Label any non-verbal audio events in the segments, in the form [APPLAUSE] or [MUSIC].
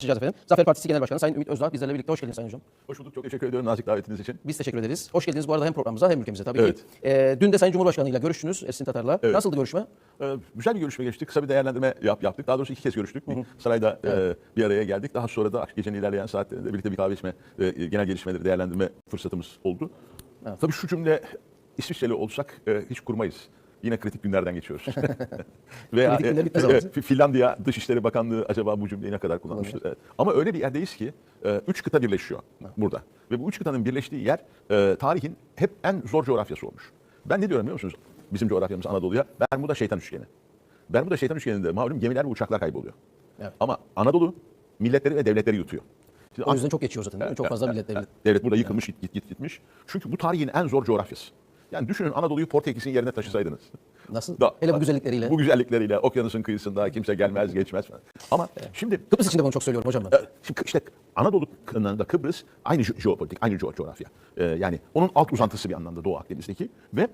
Başlayacağız efendim. Zafer Partisi Genel Başkanı Sayın Ümit Özdağ bizlerle birlikte hoş geldiniz Sayın Hocam. Hoş bulduk. Çok teşekkür ediyorum nazik davetiniz için. Biz teşekkür ederiz. Hoş geldiniz bu arada hem programımıza hem ülkemize tabii Evet. ki. Ee, dün de Sayın Cumhurbaşkanı ile görüştünüz Ersin Tatar'la. Evet. Nasıldı görüşme? Ee, güzel bir görüşme geçti. Kısa bir değerlendirme yap, yaptık. Daha doğrusu iki kez görüştük. Bir sarayda e, bir araya geldik. Daha sonra da gecenin ilerleyen saatlerinde birlikte bir kahve içme, e, genel gelişmeleri değerlendirme fırsatımız oldu. Tabii şu cümle İsviçreli olsak e, hiç kurmayız. Yine kritik günlerden geçiyoruz. [LAUGHS] [LAUGHS] Bitmez e, e, Finlandiya Dışişleri Bakanlığı acaba bu cümleyi ne kadar kullanmıştır? Evet. Ama öyle bir yerdeyiz ki e, üç kıta birleşiyor burada. Ve bu üç kıtanın birleştiği yer e, tarihin hep en zor coğrafyası olmuş. Ben ne diyorum biliyor musunuz? Bizim coğrafyamız Anadolu'ya Bermuda şeytan üçgeni. Bermuda şeytan üçgeninde malum gemiler ve uçaklar kayboluyor. Evet. Ama Anadolu milletleri ve devletleri yutuyor. Şimdi O yüzden çok geçiyor zaten değil mi? Çok fazla milletleri. Devlet burada yıkılmış, git, git, gitmiş. Çünkü bu tarihin en zor coğrafyası. Yani düşünün Anadolu'yu Portekiz'in yerine taşısaydınız. Nasıl? Da- Hele bu güzellikleriyle. Bu güzellikleriyle okyanusun kıyısında kimse gelmez geçmez. Ama şimdi Kıbrıs için de bunu çok söylüyorum hocam ben. e, Şimdi işte Anadolu kınağında Kıbrıs aynı je- jeopolitik, aynı co- coğrafya. Ee, yani onun alt uzantısı bir anlamda Doğu Akdeniz'deki ve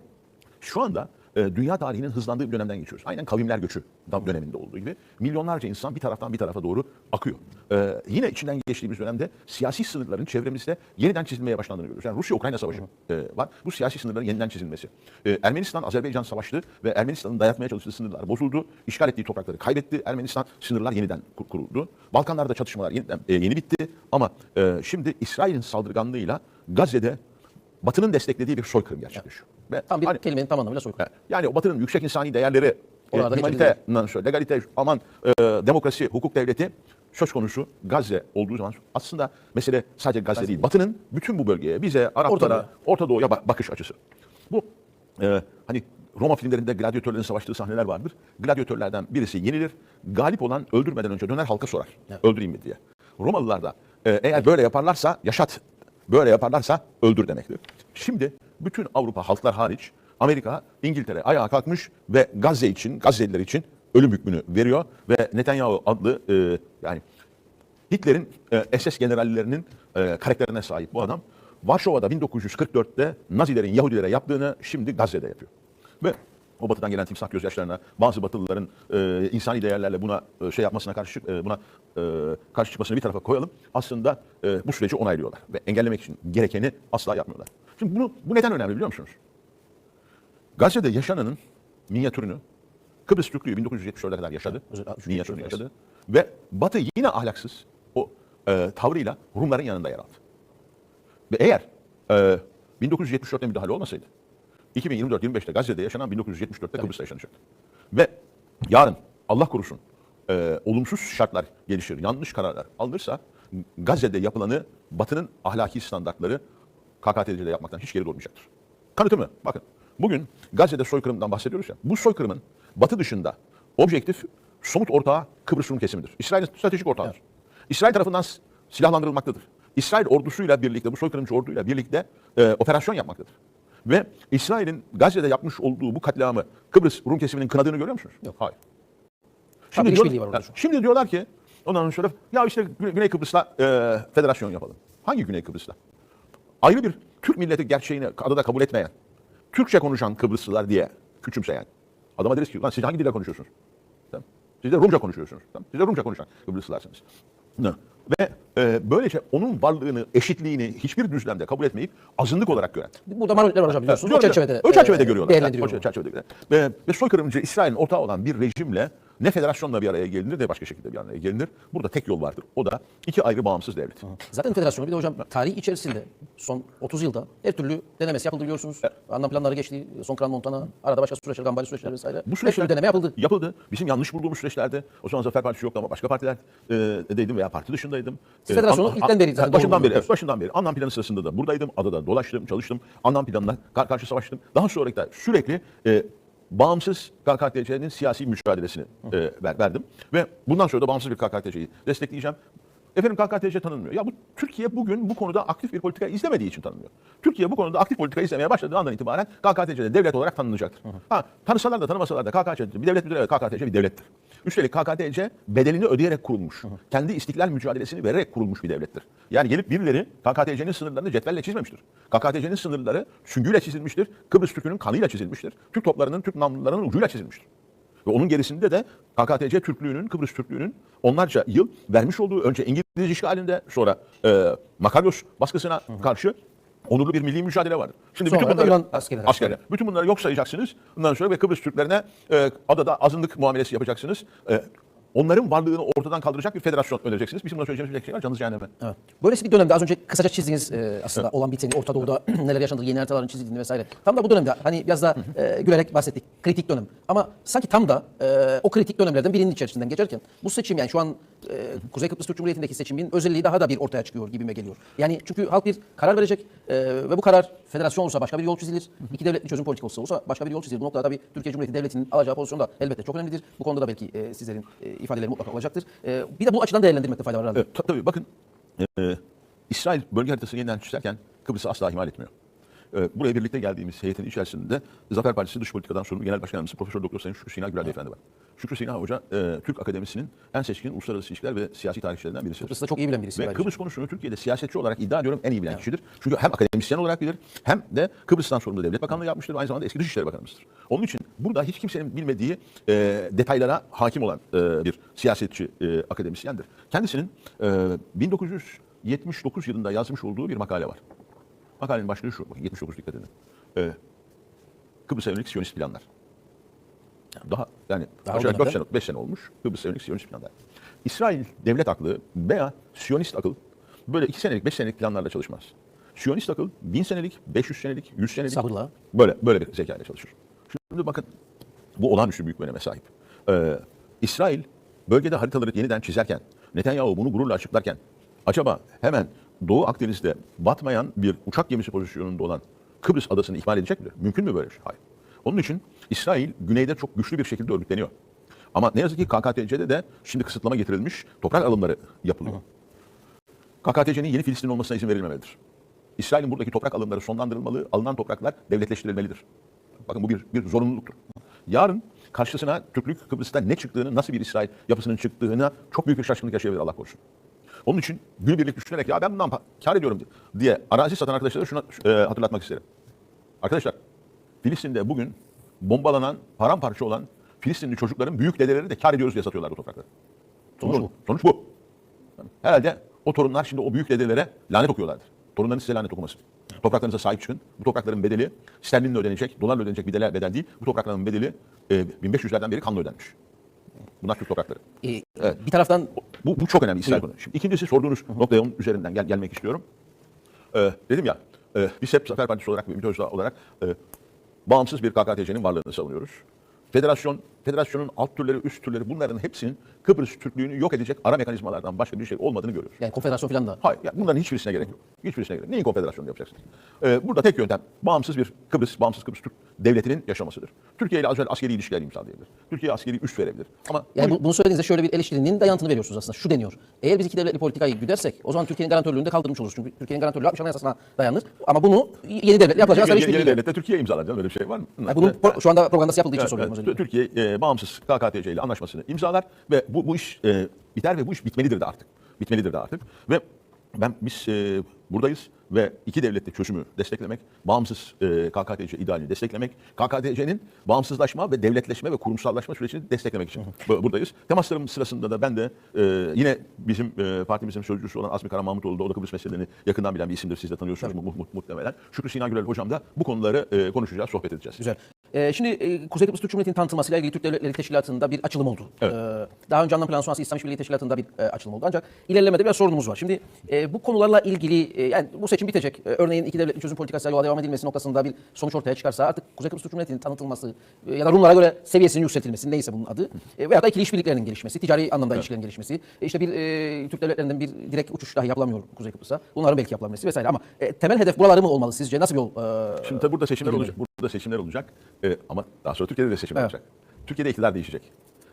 şu anda dünya tarihinin hızlandığı bir dönemden geçiyoruz. Aynen kavimler göçü döneminde olduğu gibi milyonlarca insan bir taraftan bir tarafa doğru akıyor. Ee, yine içinden geçtiğimiz dönemde siyasi sınırların çevremizde yeniden çizilmeye başlandığını görüyoruz. Yani Rusya-Ukrayna savaşı e, var. Bu siyasi sınırların yeniden çizilmesi. Ee, Ermenistan-Azerbaycan savaştı ve Ermenistan'ın dayatmaya çalıştığı sınırlar bozuldu. İşgal ettiği toprakları kaybetti. Ermenistan sınırlar yeniden kur- kuruldu. Balkanlarda çatışmalar yeniden, e, yeni bitti. Ama e, şimdi İsrail'in saldırganlığıyla Gazze'de Batı'nın desteklediği bir soykırım gerçekleşiyor. Ve Tam bir hani- kelimenin tam anlamıyla soykırım. yani o Batı'nın yüksek insani değerleri, e, humanite, legalite, aman e, demokrasi, hukuk devleti söz konusu Gazze olduğu zaman aslında mesele sadece Gazze değil. Batı'nın bütün bu bölgeye, bize, Araplara, Orta Orta, Doğu'ya. Doğu'ya ba- bakış açısı. Bu e, hani Roma filmlerinde gladyatörlerin savaştığı sahneler vardır. Gladyatörlerden birisi yenilir. Galip olan öldürmeden önce döner halka sorar. Öldüreyim mi diye. Romalılar da e, eğer böyle yaparlarsa yaşat, böyle yaparlarsa öldür demektir. Şimdi bütün Avrupa halklar hariç Amerika, İngiltere ayağa kalkmış ve Gazze için, Gazze'liler için ölüm hükmünü veriyor ve Netanyahu adlı e, yani Hitler'in e, SS generallerinin e, karakterine sahip bu adam. Varşova'da 1944'te Nazilerin Yahudilere yaptığını şimdi Gazze'de yapıyor. Ve o batıdan gelen timsah gözyaşlarına, bazı batılıların e, insani değerlerle buna e, şey yapmasına karşı e, buna e, karşı çıkmasını bir tarafa koyalım. Aslında e, bu süreci onaylıyorlar ve engellemek için gerekeni asla yapmıyorlar. Şimdi bunu bu neden önemli biliyor musunuz? Gazze'de yaşananın minyatürünü Kıbrıs Türklüğü 1974'e kadar yaşadı. Evet, minyatürünü yaşadı. Ve Batı yine ahlaksız o e, tavrıyla Rumların yanında yer aldı. Ve eğer e, 1974'te müdahale olmasaydı 2024-25'te Gazze'de yaşanan 1974'te Kıbrıs'ta yaşanacaktı. Ve yarın Allah korusun e, olumsuz şartlar gelişir, yanlış kararlar alınırsa Gazze'de yapılanı Batı'nın ahlaki standartları KKTC'de yapmaktan hiç geri durmayacaktır. Kanıtı mı? Bakın bugün Gazze'de soykırımdan bahsediyoruz ya. Bu soykırımın Batı dışında objektif somut ortağı Kıbrıs Rum kesimidir. İsrail'in stratejik ortağıdır. İsrail tarafından silahlandırılmaktadır. İsrail ordusuyla birlikte, bu soykırımcı orduyla birlikte e, operasyon yapmaktadır. Ve İsrail'in Gazze'de yapmış olduğu bu katliamı Kıbrıs Rum kesiminin kınadığını görüyor musunuz? Yok. Hayır. Tabii diyor- var şimdi diyorlar ki ondan sonra ya işte Güney, Kıbrıs'la e, federasyon yapalım. Hangi Güney Kıbrıs'la? Ayrı bir Türk milleti gerçeğini adada kabul etmeyen, Türkçe konuşan Kıbrıslılar diye küçümseyen. Adama deriz ki lan siz hangi dille konuşuyorsunuz? Tamam. Siz de Rumca konuşuyorsunuz. Tamam. Siz de Rumca konuşan Kıbrıslısılarsınız. Ne? Ve e, böylece onun varlığını, eşitliğini hiçbir düzlemde kabul etmeyip azınlık olarak gören. Burada manueller var hocam biliyorsunuz. O Diyorum ya, çerçevede, o çerçevede e, görüyorlar. O çerçevede görüyorlar. Ve, ve soykırımcı İsrail'in ortağı olan bir rejimle ne federasyonla bir araya gelinir ne başka şekilde bir araya gelinir. Burada tek yol vardır. O da iki ayrı bağımsız devlet. Zaten federasyonu bir de hocam tarih içerisinde son 30 yılda her türlü denemesi yapıldı biliyorsunuz. Anlam planları geçti. Son Kran Montana, arada başka süreçler, Gambari süreçleri vesaire. Bu her süreçler türlü deneme yapıldı. Yapıldı. Bizim yanlış bulduğumuz süreçlerde o zaman Zafer Partisi yoktu ama başka partiler e, deydim veya parti dışındaydım. Siz federasyonu an- ilkten beri zaten başından beri, evet, başından beri. Anlam planı sırasında da buradaydım. Adada dolaştım, çalıştım. Anlam planına kar karşı savaştım. Daha sonra da sürekli e, bağımsız KKTC'nin siyasi mücadelesini e, ver- verdim. Ve bundan sonra da bağımsız bir KKTC'yi destekleyeceğim. Efendim KKTC tanınmıyor. Ya bu Türkiye bugün bu konuda aktif bir politika izlemediği için tanınmıyor. Türkiye bu konuda aktif politika izlemeye başladığı andan itibaren KKTC'de devlet olarak tanınacaktır. Ha, tanısalar da tanımasalar da KKTC bir devlet midir? Evet KKTC bir devlettir. Üstelik KKTC bedelini ödeyerek kurulmuş. Kendi istiklal mücadelesini vererek kurulmuş bir devlettir. Yani gelip birileri KKTC'nin sınırlarını cetvelle çizmemiştir. KKTC'nin sınırları süngüyle çizilmiştir. Kıbrıs Türk'ünün kanıyla çizilmiştir. Türk toplarının, Türk namlularının ucuyla çizilmiştir. Ve onun gerisinde de KKTC Türklüğünün, Kıbrıs Türklüğünün onlarca yıl vermiş olduğu önce İngiliz işgalinde sonra e, Makaryos baskısına karşı onurlu bir milli mücadele vardır. Şimdi Sonra bütün bunları Yunan askerler. Bütün bunları yok sayacaksınız. Ondan sonra ve Kıbrıs Türklerine e, adada azınlık muamelesi yapacaksınız. E, onların varlığını ortadan kaldıracak bir federasyon önereceksiniz. Bizim buna söyleyeceğimiz bir şey var. Canınız cehenneme. Evet. Böylesi bir dönemde az önce kısaca çizdiğiniz e, aslında olan biteni, Orta Doğu'da [CLEARS THROAT] neler yaşandığı, yeni haritaların çizildiğini vesaire. Tam da bu dönemde hani biraz da e, gülerek bahsettik. Kritik dönem. Ama sanki tam da e, o kritik dönemlerden birinin içerisinden geçerken bu seçim yani şu an e, Kuzey Kıbrıs Türk Cumhuriyeti'ndeki seçimin özelliği daha da bir ortaya çıkıyor gibime geliyor. Yani çünkü halk bir karar verecek e, ve bu karar federasyon olursa başka bir yol çizilir. İki devletli çözüm politikası olursa başka bir yol çizilir. Bu noktada tabii Türkiye Cumhuriyeti Devleti'nin alacağı pozisyon da elbette çok önemlidir. Bu konuda da belki e, sizlerin e, ifadeleri mutlaka olacaktır. E, bir de bu açıdan değerlendirmekte fayda var. Evet, ta- tabii bakın e, İsrail bölge haritasını yeniden çizerken Kıbrıs'ı asla ihmal etmiyor. E, buraya birlikte geldiğimiz heyetin içerisinde Zafer Partisi Dış Politikadan sorumlu Genel Başkan Yardımcısı Profesör Doktor Sayın Şükrü Sina Gürel Beyefendi var. Şükrü Sina Hoca e, Türk Akademisinin en seçkin uluslararası ilişkiler ve siyasi tarihçilerinden birisi. Kıbrıs'ı da çok iyi bilen birisi. Ve ayrıca. Kıbrıs konusunu Türkiye'de siyasetçi olarak iddia ediyorum en iyi bilen kişidir. Çünkü hem akademisyen olarak bilir hem de Kıbrıs'tan sorumlu devlet bakanlığı yapmıştır. Aynı zamanda eski Dışişleri Bakanımızdır. Onun için burada hiç kimsenin bilmediği e, detaylara hakim olan e, bir siyasetçi e, akademisyendir. Kendisinin e, 1979 yılında yazmış olduğu bir makale var. Makalenin başlığı şu. Bakın 79 dikkat edin. E, Kıbrıs'a yönelik Siyonist planlar. Daha yani Daha aşağı o dönemde. 4 sene, 5 sene olmuş Kıbrıs'a yönelik Siyonist planlar. İsrail devlet aklı veya Siyonist akıl böyle 2 senelik 5 senelik planlarla çalışmaz. Siyonist akıl 1000 senelik, 500 senelik, 100 senelik Sabırla. böyle böyle bir zekayla çalışır. Şimdi bakın bu olağanüstü büyük bir öneme sahip. Ee, İsrail bölgede haritaları yeniden çizerken, Netanyahu bunu gururla açıklarken acaba hemen Doğu Akdeniz'de batmayan bir uçak gemisi pozisyonunda olan Kıbrıs adasını ihmal edecek mi? Mümkün mü böyle bir şey? Hayır. Onun için İsrail güneyde çok güçlü bir şekilde örgütleniyor. Ama ne yazık ki KKTC'de de şimdi kısıtlama getirilmiş toprak alımları yapılıyor. KKTC'nin yeni Filistin olmasına izin verilmemelidir. İsrail'in buradaki toprak alımları sonlandırılmalı, alınan topraklar devletleştirilmelidir. Bakın bu bir, bir zorunluluktur. Yarın karşısına Türklük Kıbrıs'ta ne çıktığını, nasıl bir İsrail yapısının çıktığına çok büyük bir şaşkınlık yaşayabilir Allah korusun. Onun için günübirlik düşünerek ya ben bundan kar ediyorum diye arazi satan arkadaşlara şunu e, hatırlatmak isterim. Arkadaşlar Filistin'de bugün bombalanan, paramparça olan Filistinli çocukların büyük dedeleri de kar ediyoruz diye satıyorlar bu toprakları. Sonuç bu. Sonuç bu. Herhalde o torunlar şimdi o büyük dedelere lanet okuyorlardır. Torunların size lanet okumasın. Topraklarınıza sahip çıkın. Bu toprakların bedeli sterlinle ödenecek, dolarla ödenecek bir bedel değil. Bu toprakların bedeli e, 1500'lerden beri kanla ödenmiş. Bunlar Türk toprakları. E, Bir taraftan Bu, bu çok önemli İsrail konu. Şimdi ikincisi sorduğunuz noktaya onun üzerinden gel, gelmek istiyorum. Ee, dedim ya, e, biz hep Zafer Partisi olarak ve Ümit Özdağ olarak e, bağımsız bir KKTC'nin varlığını savunuyoruz. Federasyon, federasyonun alt türleri, üst türleri bunların hepsinin Kıbrıs Türklüğünü yok edecek ara mekanizmalardan başka bir şey olmadığını görüyoruz. yani konfederasyon falan da Hayır, ya bunların hiçbirisine gerek yok. Hiçbirisine gerek yok. Neyin konfederasyonu yapacaksınız? Ee, burada tek yöntem bağımsız bir Kıbrıs, bağımsız Kıbrıs Türk devletinin yaşamasıdır. Türkiye ile az önce askeri ilişkiler imzalayabilir. Türkiye askeri üst verebilir. Ama Yani bu- bu, bunu söylediğinizde şöyle bir eleştirinin dayantını veriyorsunuz aslında. Şu deniyor. Eğer biz iki devletli politikayı güdersek o zaman Türkiye'nin garantörlüğünü de kaldırmış oluruz. Çünkü Türkiye'nin garantörlüğü 60 Anayasası'na dayanır. Ama bunu yeni devletle yapılacak yeni, yeni işbirliğiyle. devlette Türkiye imzalar canım öyle bir şey var mı? Yani bunun pro- şu anda propagandası yapıldığı için Evet, soruyorum evet. Türkiye e, bağımsız KKTC ile anlaşmasını imzalar ve bu, bu iş e, biter ve bu iş bitmelidir de artık. Bitmelidir de artık. Ve ben biz e, buradayız ve iki devletli çözümü desteklemek, bağımsız e, KKTC idealini desteklemek, KKTC'nin bağımsızlaşma ve devletleşme ve kurumsallaşma sürecini desteklemek için bu- buradayız. Temaslarım sırasında da ben de e, yine bizim e, partimizin sözcüsü olan Azmi Kara Mahmutoğlu da o da Kıbrıs meselelerini yakından bilen bir isimdir. Siz de tanıyorsunuz mu- mu- muhtemelen. Şükrü Sinan Gürel hocam da bu konuları e, konuşacağız, sohbet edeceğiz. Güzel. Ee, şimdi e, Kuzey Kıbrıs Türk Cumhuriyeti'nin tanıtılmasıyla ilgili Türk Devletleri Teşkilatı'nda bir açılım oldu. Evet. Ee, daha önce anlam planı sonrası İslam İşbirliği Teşkilatı'nda bir e, açılım oldu. Ancak ilerlemede biraz sorunumuz var. Şimdi e, bu konularla ilgili e, yani bu seçim bitecek. E, örneğin iki devletli çözüm politikasıyla yola devam edilmesi noktasında bir sonuç ortaya çıkarsa artık Kuzey Kıbrıs Türk Cumhuriyeti'nin tanıtılması e, ya da Rumlara göre seviyesinin yükseltilmesi neyse bunun adı e, veya da ikili işbirliklerinin gelişmesi, ticari anlamda ilişkilerin gelişmesi. E, işte bir e, Türk devletlerinden bir direkt uçuş dahi yapılamıyor Kuzey Kıbrıs'a. Bunların belki yapılabilmesi vesaire ama e, temel hedef buraları mı olmalı sizce? Nasıl bir yol? e, Şimdi tabii burada seçimler olacak. Burada seçimler olacak. Ee, ama daha sonra Türkiye'de de seçimler Evet. olacak. Türkiye'de iktidar değişecek.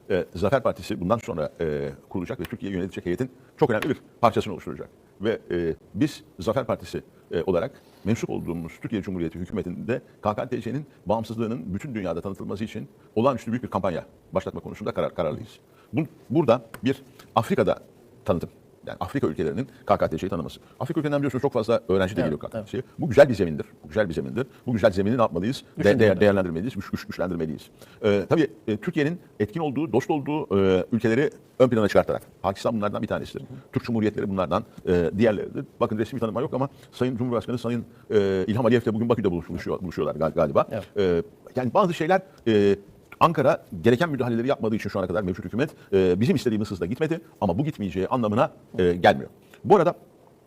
Ee, Zafer Partisi bundan sonra e, kurulacak ve Türkiye'yi yönetecek heyetin çok önemli bir parçasını oluşturacak. Ve e, biz Zafer Partisi e, olarak mensup olduğumuz Türkiye Cumhuriyeti hükümetinde KKTC'nin bağımsızlığının bütün dünyada tanıtılması için olağanüstü büyük bir kampanya başlatma konusunda karar, kararlıyız. Bu, burada bir Afrika'da tanıtım, Yani Afrika ülkelerinin KKTC'yi tanıması. Afrika ülkelerinden biliyorsunuz çok fazla öğrenci de Evet, geliyor KKTC'ye. Bu güzel bir zemindir. Bu güzel bir zemindir. Bu güzel zemini ne yapmalıyız? De, değer- değerlendirmeliyiz, güç, güç, güçlendirmeliyiz. Ee, tabii e, Türkiye'nin etkin olduğu, dost olduğu e, ülkeleri ön plana çıkartarak. Pakistan bunlardan bir tanesidir. Türk Cumhuriyetleri bunlardan e, diğerleridir. Bakın resmi tanıma yok ama Sayın Cumhurbaşkanı Sayın e, İlham Aliyev de bugün Bakü'de buluş- buluşuyor, buluşuyorlar gal- galiba. Evet. E, yani bazı şeyler e, Ankara gereken müdahaleleri yapmadığı için şu ana kadar mevcut hükümet e, bizim istediğimiz hızla gitmedi ama bu gitmeyeceği anlamına e, gelmiyor. Bu arada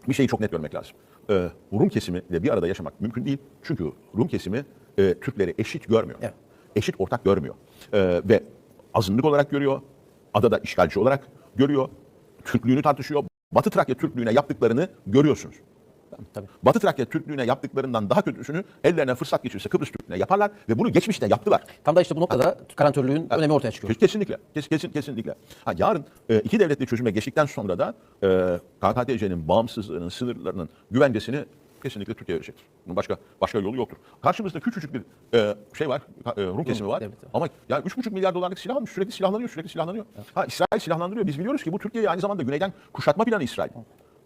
bir şeyi çok net görmek lazım. E, Rum kesimi ile bir arada yaşamak mümkün değil. Çünkü Rum kesimi e, Türkleri eşit görmüyor. Evet. Eşit ortak görmüyor. E, ve azınlık olarak görüyor. Adada işgalci olarak görüyor. Türklüğünü tartışıyor. Batı Trakya Türklüğüne yaptıklarını görüyorsunuz. Tabii. Batı Trakya Türklüğüne yaptıklarından daha kötüsünü ellerine fırsat geçirse Kıbrıs Türklüğüne yaparlar ve bunu geçmişte yaptılar. Tam da işte bu noktada garantörlüğün önemi ortaya çıkıyor. Kes- Kesinlikle. Kes, kesin, kesinlikle. Ha, yarın e, iki devletli çözüme geçtikten sonra da e, KKTC'nin bağımsızlığının, sınırlarının güvencesini kesinlikle Türkiye verecektir. Bunun başka başka yolu yoktur. Karşımızda küçücük bir e, şey var, e, Rum kesimi var. var. Ama yani 3,5 milyar dolarlık silah almış, sürekli silahlanıyor, sürekli silahlanıyor. Ha, İsrail silahlandırıyor. Biz biliyoruz ki bu Türkiye'yi aynı zamanda güneyden kuşatma planı İsrail.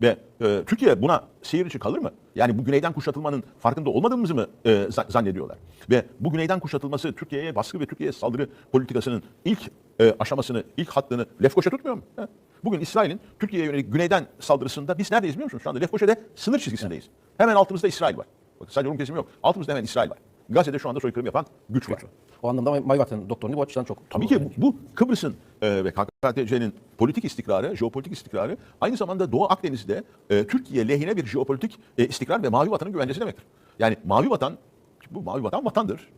Ve e, Türkiye buna seyir dışı kalır mı? Yani bu güneyden kuşatılmanın farkında olmadığımızı mı e, za- zannediyorlar? Ve bu güneyden kuşatılması Türkiye'ye baskı ve Türkiye'ye saldırı politikasının ilk e, aşamasını, ilk hattını Lefkoşa tutmuyor mu? He? Bugün İsrail'in Türkiye'ye yönelik güneyden saldırısında biz neredeyiz biliyor musunuz? Şu anda Lefkoşa'da sınır çizgisindeyiz. Hemen altımızda İsrail var. Bakın sadece Rum kesimi yok. Altımızda hemen İsrail var. Gazze'de şu anda soykırım yapan güç var. O anlamda Mayvat'ın doktorunu bu açıdan çok Tabii ki bu, bu Kıbrıs'ın e, ve KKTC'nin politik istikrarı, jeopolitik istikrarı aynı zamanda Doğu Akdeniz'de e, Türkiye lehine bir jeopolitik e, istikrar ve mavi vatanın güvencesi demektir. Yani mavi vatan, bu mavi vatan vatandır.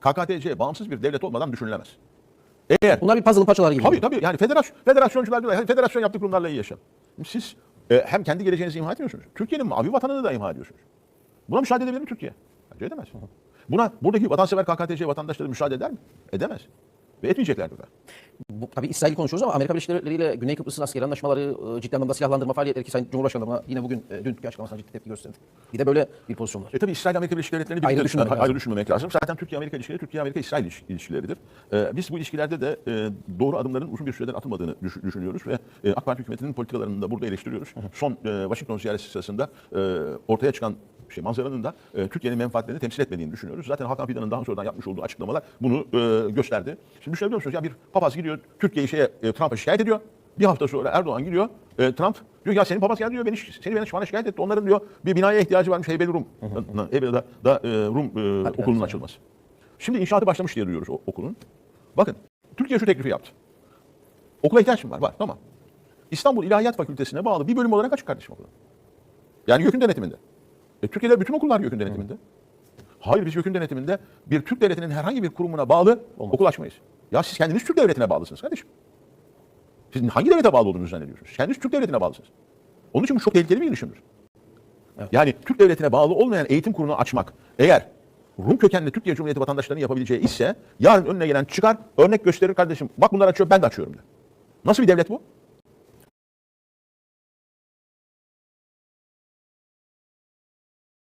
KKTC bağımsız bir devlet olmadan düşünülemez. Eğer Bunlar bir puzzle'ın parçaları gibi. Tabii tabii yani federasyon, federasyoncular diyorlar. "Hadi Federasyon yaptık Rumlarla iyi yaşayalım. Siz e, hem kendi geleceğinizi imha etmiyorsunuz. Türkiye'nin mavi vatanını da imha ediyorsunuz. Buna müsaade edebilir mi Türkiye? Bence edemez. Buna buradaki vatansever KKTC vatandaşları müsaade eder mi? Edemez. Ve etmeyeceklerdir de. Bu, tabii İsrail'i konuşuyoruz ama Amerika Birleşik Devletleri ile Güney Kıbrıs'ın askeri anlaşmaları, e, ciddi anlamda silahlandırma faaliyetleri ki Sayın Cumhurbaşkanı yine bugün e, dünkü açıklamasına ciddi tepki gösterdi. Bir de böyle bir pozisyon var. E tabii İsrail Amerika Birleşik Devletleri'ni Ayrı birlikte- düşünmemek ayrı lazım. düşünmemek lazım. Zaten Türkiye Amerika ilişkileri Türkiye Amerika İsrail iliş- ilişkileridir. E, biz bu ilişkilerde de e, doğru adımların uzun bir süredir atılmadığını düş- düşünüyoruz ve e, AK Parti hükümetinin politikalarını da burada eleştiriyoruz. Son e, Washington ziyareti sırasında e, ortaya çıkan şey manzaranın da e, Türkiye'nin menfaatlerini temsil etmediğini düşünüyoruz. Zaten Hakan Fidan'ın daha sonradan yapmış olduğu açıklamalar bunu e, gösterdi. Şimdi düşünebiliyor musunuz? Ya bir papaz gidiyor Türkiye'yi şeye, e, Trump'a şikayet ediyor. Bir hafta sonra Erdoğan gidiyor. e, Trump diyor ya senin papaz geldi diyor beni seni beni bana şikayet etti. Onların diyor bir binaya ihtiyacı varmış Heybeli Rum. Heybeli'de da, e, Rum e, okulunun açılması. Şimdi inşaatı başlamış diye duyuyoruz o, okulun. Bakın Türkiye şu teklifi yaptı. Okula ihtiyaç mı var? Var tamam. İstanbul İlahiyat Fakültesine bağlı bir bölüm olarak açık kardeşim okulu. Yani YÖK'ün denetiminde. E, Türkiye'de bütün okullar YÖK'ün denetiminde. Hayır biz YÖK'ün denetiminde bir Türk devletinin herhangi bir kurumuna bağlı okul açmayız. Ya siz kendiniz Türk devletine bağlısınız kardeşim. Siz hangi devlete bağlı olduğunuzu zannediyorsunuz? Kendiniz Türk devletine bağlısınız. Onun için bu çok tehlikeli bir girişimdir. Yani Türk devletine bağlı olmayan eğitim kurumunu açmak eğer Rum kökenli Türkiye Cumhuriyeti vatandaşlarının yapabileceği ise yarın önüne gelen çıkar örnek gösterir kardeşim. Bak bunlar açıyor ben de açıyorum der. Nasıl bir devlet bu?